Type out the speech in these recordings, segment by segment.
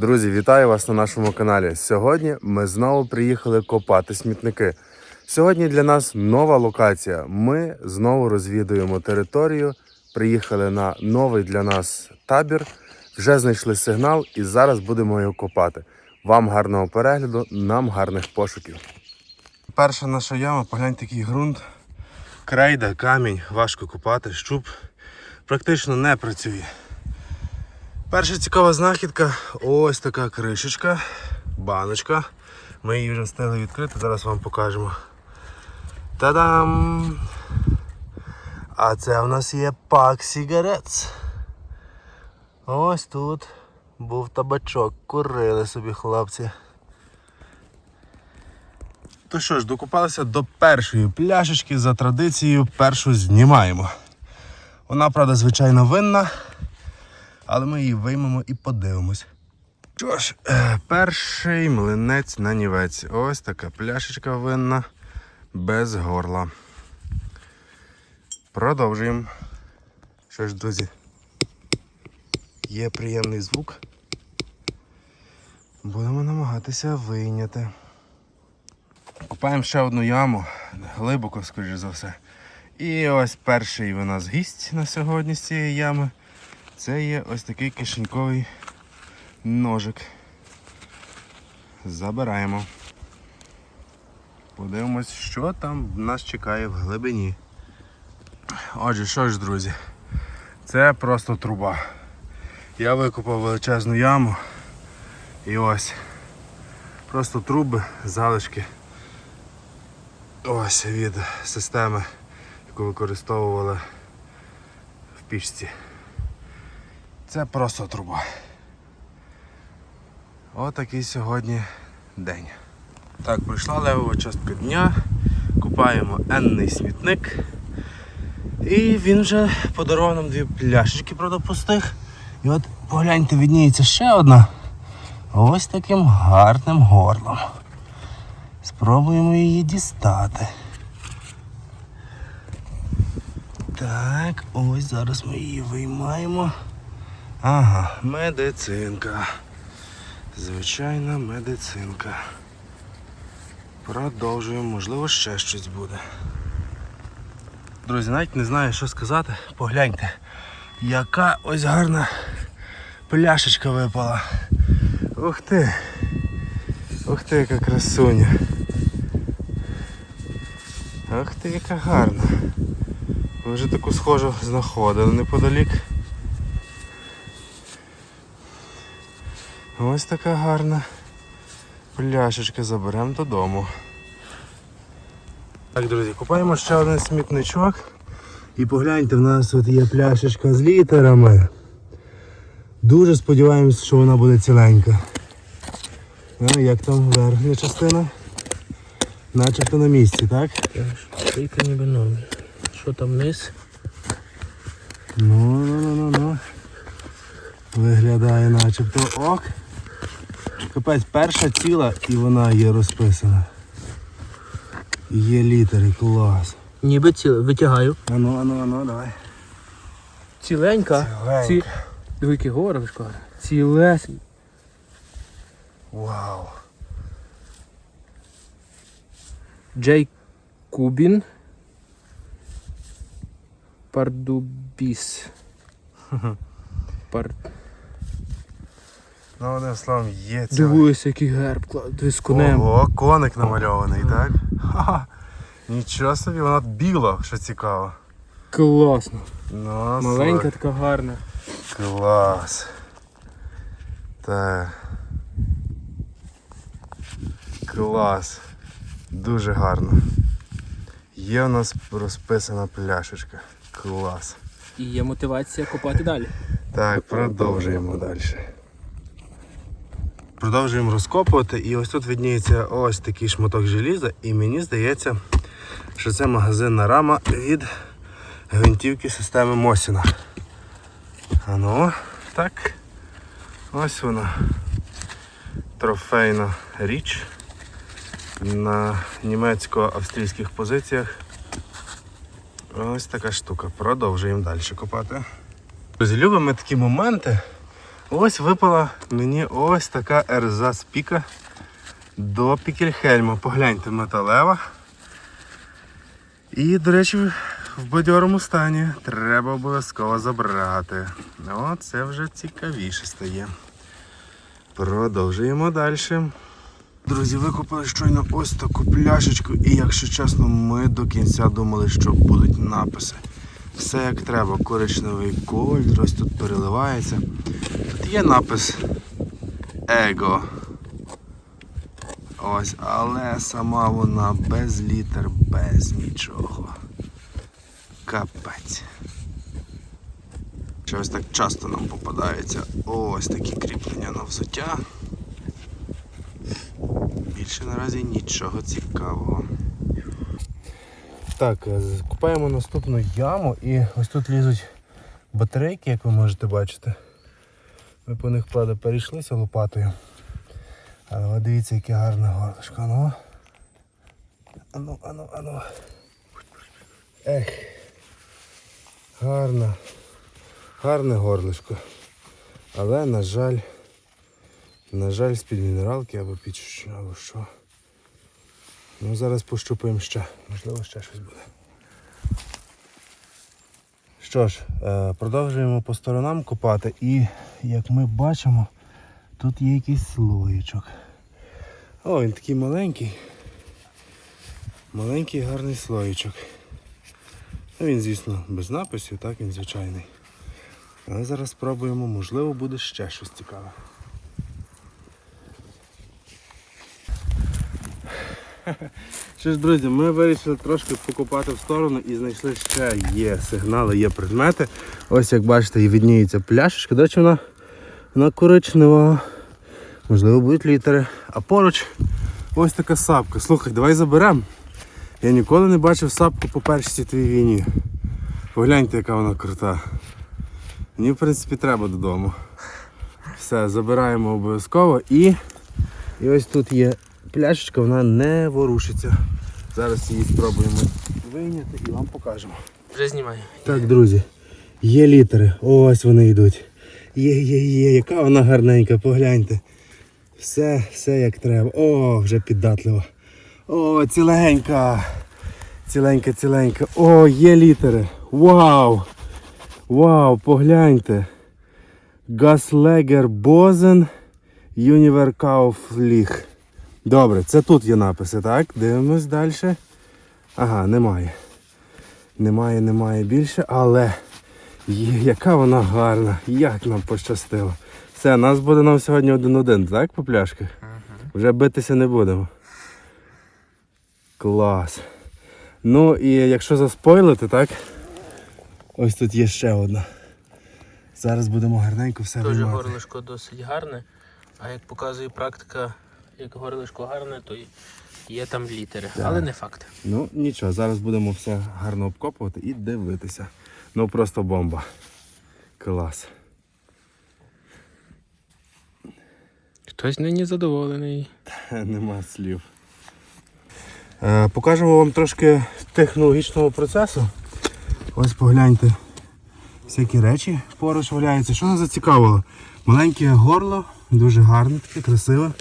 Друзі, вітаю вас на нашому каналі. Сьогодні ми знову приїхали копати смітники. Сьогодні для нас нова локація. Ми знову розвідуємо територію. Приїхали на новий для нас табір. Вже знайшли сигнал і зараз будемо його копати. Вам гарного перегляду, нам гарних пошуків. Перша наша яма, погляньте такий ґрунт. Крейда, камінь, важко копати, щуп практично не працює. Перша цікава знахідка ось така кришечка, баночка. Ми її вже встигли відкрити, зараз вам покажемо. Та-дам! А це в нас є пак сігарет. Ось тут був табачок, курили собі хлопці. То що ж, докупалися до першої пляшечки за традицією, першу знімаємо. Вона, правда, звичайно винна, але ми її виймемо і подивимось. Що ж, е, перший млинець на нівець. Ось така пляшечка винна без горла. Продовжуємо. Що ж, друзі, є приємний звук. Будемо намагатися вийняти. Копаємо ще одну яму, глибоко, скоріш за все. І ось перший у нас гість на сьогодні з цієї ями. Це є ось такий кишеньковий ножик. Забираємо. Подивимось, що там нас чекає в глибині. Отже, що ж, друзі, це просто труба. Я викопав величезну яму і ось просто труби, залишки. Ось від системи, яку використовували в пічці. Це просто труба. Отакий сьогодні день. Так, прийшла левова частка дня. Купаємо енний смітник. І він вже подарував нам дві пляшечки, правда, пустих. І от погляньте, відніється ще одна. Ось таким гарним горлом. Спробуємо її дістати. Так, ось зараз ми її виймаємо. Ага, медицинка. Звичайна медицинка. Продовжуємо, можливо, ще щось буде. Друзі, навіть не знаю, що сказати. Погляньте, яка ось гарна пляшечка випала. Ух ти! Ух ти, яка красуня. Ах ти, яка гарна. Ми вже таку схожу знаходили неподалік. Ось така гарна пляшечка заберемо додому. Так, друзі, купаємо ще один смітничок. І погляньте, в нас тут є пляшечка з літерами. Дуже сподіваємось, що вона буде ціленька. Ну, як там верхня частина? Начебто на місці, так? Тільки ніби номер. Що там вниз? Ну, ну, ну, ну, ну. Виглядає начебто ок. Капець, перша ціла і вона є розписана. Є літери, клас. Ніби ціле. Витягаю. Ану, ану, ану, давай. Ціленька. Ціленька. Ці... Дивики горовишко. Цілесень. Вау. Джей Кубін. Пардубіс. Пар... Ну, одним словом, є ціла. Дивуюся, який герб. з конем. Ого, коник намальований, так? Ха-ха. Нічого собі, вона біла, що цікаво. Класно. Ну, Маленька слухай, така гарна. Клас. Так. Клас. Дуже гарно. Є у нас розписана пляшечка. Клас. І є мотивація копати далі. Так, продовжуємо далі. Продовжуємо розкопувати і ось тут видніється ось такий шматок желіза і мені здається, що це магазинна рама від гвинтівки системи Мосіна. А ну, так. Ось вона. Трофейна річ на німецько-австрійських позиціях. Ось така штука. Продовжуємо далі копати. Друзі, любимо такі моменти, Ось випала мені ось така ерза піка до Пікельхельма. Погляньте, металева. І, до речі, в бадьорому стані треба обов'язково забрати. О, це вже цікавіше стає. Продовжуємо далі. Друзі, викупили щойно ось таку пляшечку, і якщо чесно, ми до кінця думали, що будуть написи. Все як треба, коричневий колір, ось тут переливається. Тут є напис Его. Ось, але сама вона без літер, без нічого. Капець. Чогось так часто нам попадаються ось такі кріплення на взуття. Більше наразі нічого цікавого. Так, е, купаємо наступну яму і ось тут лізуть батарейки, як ви можете бачити. Ми по них, правда, перейшлися лопатою. Але от дивіться, яке гарне горлишко. Ану. Ану, ану, ану. Ех. Гарне. Гарне горлишко. Але, на жаль, на жаль, з-під мінералки або під що, або що. Ну, зараз пощупаємо ще. Можливо, ще щось буде. Що ж, е, продовжуємо по сторонам копати і, як ми бачимо, тут є якийсь слоєчок. О, він такий маленький. Маленький гарний слоєчок. Ну, він, звісно, без написів, так, він звичайний. Але зараз спробуємо, можливо, буде ще щось цікаве. Що ж, друзі, ми вирішили трошки покопати в сторону і знайшли ще є сигнали, є предмети. Ось як бачите, і відніється пляшечка. До речі, вона, вона коричнева. Можливо, будуть літери. А поруч ось така сапка. Слухай, давай заберемо. Я ніколи не бачив сапку по першій світовій війні. Погляньте, яка вона крута. Мені, в принципі, треба додому. Все, забираємо обов'язково і, і ось тут є пляшечка, вона не ворушиться. Зараз її спробуємо вийняти і вам покажемо. Вже знімаю. Так, друзі, є літери. Ось вони йдуть. Є, є, є, яка вона гарненька, погляньте. Все, все як треба. О, вже піддатлива. О, ціленька. Ціленька, ціленька. О, є літери. Вау! Вау, погляньте. Гаслегер Бозен Юніверкауфліг. Добре, це тут є написи, так? Дивимось далі. Ага, немає. Немає, немає більше, але є, яка вона гарна, як нам пощастило. Все, нас буде нам сьогодні один-один, так, по пляшках? Вже битися не будемо. Клас. Ну і якщо заспойлити, так? Ось тут є ще одна. Зараз будемо гарненько все виймати. горлишко досить гарне. А як показує практика, як горлишко гарне, то є там літери. Але не факт. Ну нічого, зараз будемо все гарно обкопувати і дивитися. Ну просто бомба. Клас. Хтось нині задоволений. Нема слів. Е, покажемо вам трошки технологічного процесу. Ось погляньте. Всякі речі поруч валяються. Що нас зацікавило? Маленьке горло, дуже гарне, таке красиве.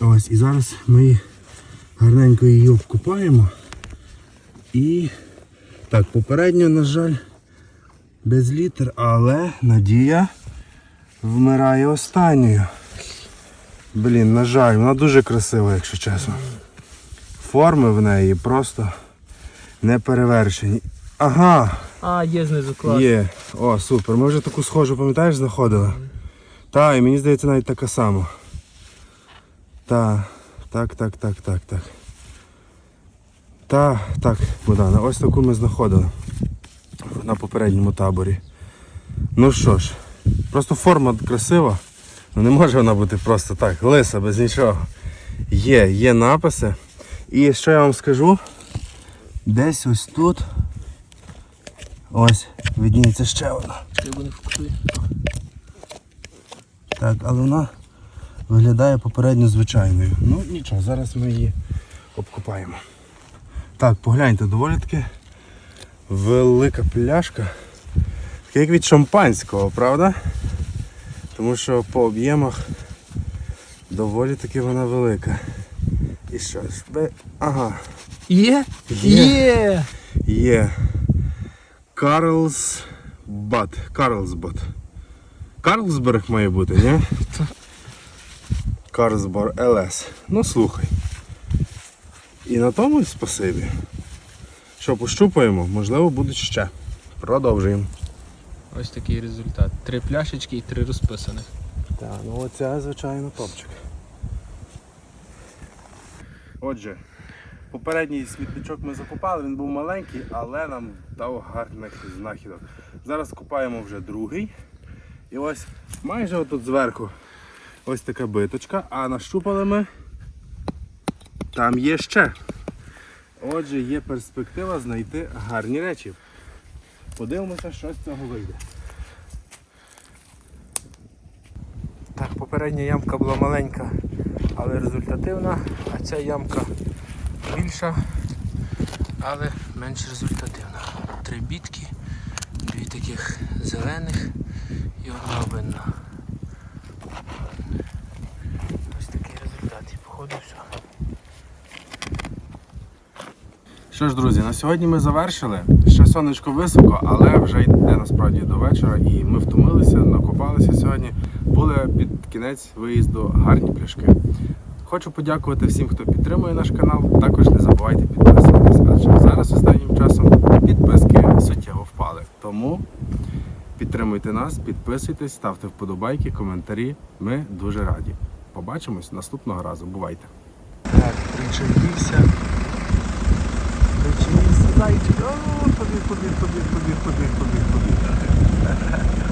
Ось, і зараз ми гарненько її обкупаємо. І так, попередньо, на жаль, без літер, але надія вмирає останньою. Блін, на жаль, вона дуже красива, якщо чесно. Форми в неї просто не перевершені. Ага, А, є знизу клас. є. О, супер. Ми вже таку схожу, пам'ятаєш, знаходили? Та, і мені здається навіть така сама. Та, так, так, так, так, так. Та, так, Богдана, ось таку ми знаходили на попередньому таборі. Ну що ж, просто форма красива. Ну не може вона бути просто так, лиса, без нічого. Є, є написи. І що я вам скажу? Десь ось тут. Ось, видніється ще одна. Фокусує. Так, але вона виглядає попередньо звичайною. Ну нічого, зараз ми її обкопаємо. Так, погляньте, доволі таки велика пляшка. Така як від шампанського, правда? Тому що по об'ємах доволі таки вона велика. І що ж, би... ага, Є? Є. Є! Карлсбад. Карлсбад. Карлсберг має бути, ні? Карлсбор ЛС. Ну слухай. І на тому й спасибі. Що, пощупаємо, можливо, будуть ще. Продовжуємо. Ось такий результат. Три пляшечки і три розписаних. Так, ну оця, звичайно, топчик. Отже, попередній смітничок ми закопали, він був маленький, але нам дав гарних знахідок. Зараз копаємо вже другий. І ось майже отут зверху ось така биточка, а нащупали ми. Там є ще. Отже, є перспектива знайти гарні речі. Подивимося, що з цього вийде. Так, попередня ямка була маленька, але результативна, а ця ямка більша, але менш результативна. Три бітки, дві таких зелених і одна винна. Ось такий походу все. Що ж, друзі, на сьогодні ми завершили. Ще сонечко високо, але вже йде насправді до вечора і ми втомилися, накопалися сьогодні. Були під кінець виїзду гарні пляшки. Хочу подякувати всім, хто підтримує наш канал. Також не забувайте підписуватись, адже зараз останнім часом підписки суттєво впали. Тому підтримуйте нас, підписуйтесь, ставте вподобайки, коментарі. Ми дуже раді. Побачимось наступного разу. Бувайте. Так, причепився. Причепився, зайчик. О, побіг, побіг, побіг, побіг, побіг, побіг, побіг.